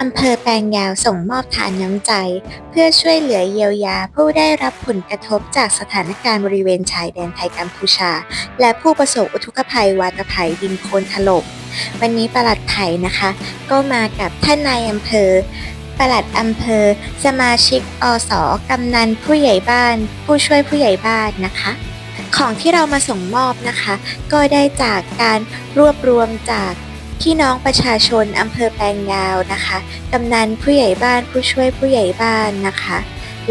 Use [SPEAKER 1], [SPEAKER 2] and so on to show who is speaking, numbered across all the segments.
[SPEAKER 1] อำเภอแปลงยาวส่งมอบทานน้ำใจ เพื่อช่วยเหลือเยียวยาผู้ได้รับผลกระทบจากสถานการณ์บริเวณชายแดนไทยกัมพูชา และผู้ประสบอุทกภัยวาตภัยดินโคลนถล่มวันนี้ประหลัดไผ่นะคะ ก็มากับท่านนายอำเภอประหลัดอำเภอ สมาชิกอสกำนันผู้ใหญ่บ้าน ผู้ช่วยผู้ใหญ่บ้านนะคะ ของที่เรามาส่งมอบนะคะ ก็ได้จากการรวบรวมจาก พี่น้องประชาชนอำเภอแปลงยาวนะคะ กำนันผู้ใหญ่บ้านผู้ช่วยผู้ใหญ่บ้านนะคะ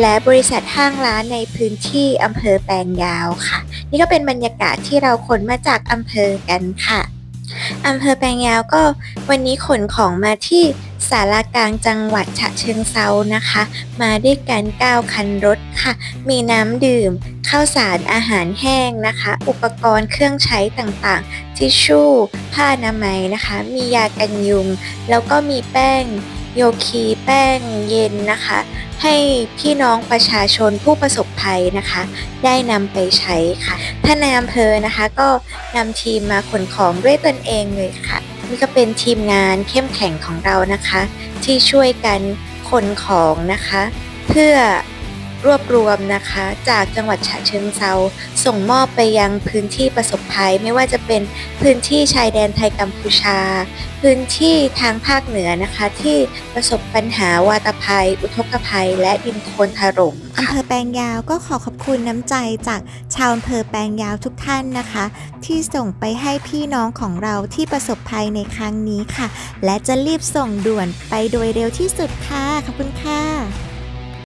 [SPEAKER 1] และบริษัทห้างร้านในพื้นที่อำเภอแปลงยาวค่ะ นี่ก็เป็นบรรยากาศที่เราขนมาจากอำเภอกันค่ะ อำเภอแปลงยาวก็วันนี้ขนของมาที่สารากลางจังหวัดฉะเชิงเซานะคะ มาด้วยกัน9คันรถค่ะ มีน้ำดื่ม ข้าวสารอาหารแห้งนะคะ อุปกรณ์เครื่องใช้ต่างๆ ทิชชู่ ผ้าอนามัยนะคะ มียากันยุง แล้วก็มีแป้ง โยคีแป้งเย็นนะคะ ให้พี่น้องประชาชนผู้ประสบภัยนะคะ ได้นำไปใช้ค่ะท่านในอำเภอนะคะก็นำทีมมาขนของด้วยตนเองเลยค่ะ นี่ก็เป็นทีมงานเข้มแข็งของเรานะคะ ที่ช่วยกันขนของนะคะ เพื่อ รวบรวมนะคะ จากจังหวัดฉะเชิงเซาส่งมอบไปยังพื้นที่ประสบภัยไม่ว่าจะเป็นพื้นที่ชายแดนไทยกัมพูชา พื้นที่ทางภาคเหนือนะคะ ที่ประสบปัญหาวาตภัย อุทกภัย และดินโคลนถล่ม
[SPEAKER 2] อำเภอแปลงยาวก็ขอขอบคุณน้ำใจจากชาวอำเภอแปลงยาวทุกท่านนะคะ ที่ส่งไปให้พี่น้องของเราที่ประสบภัยในครั้งนี้ค่ะ และจะรีบส่งด่วนไปโดยเร็วที่สุดค่ะขอบคุณค่ะ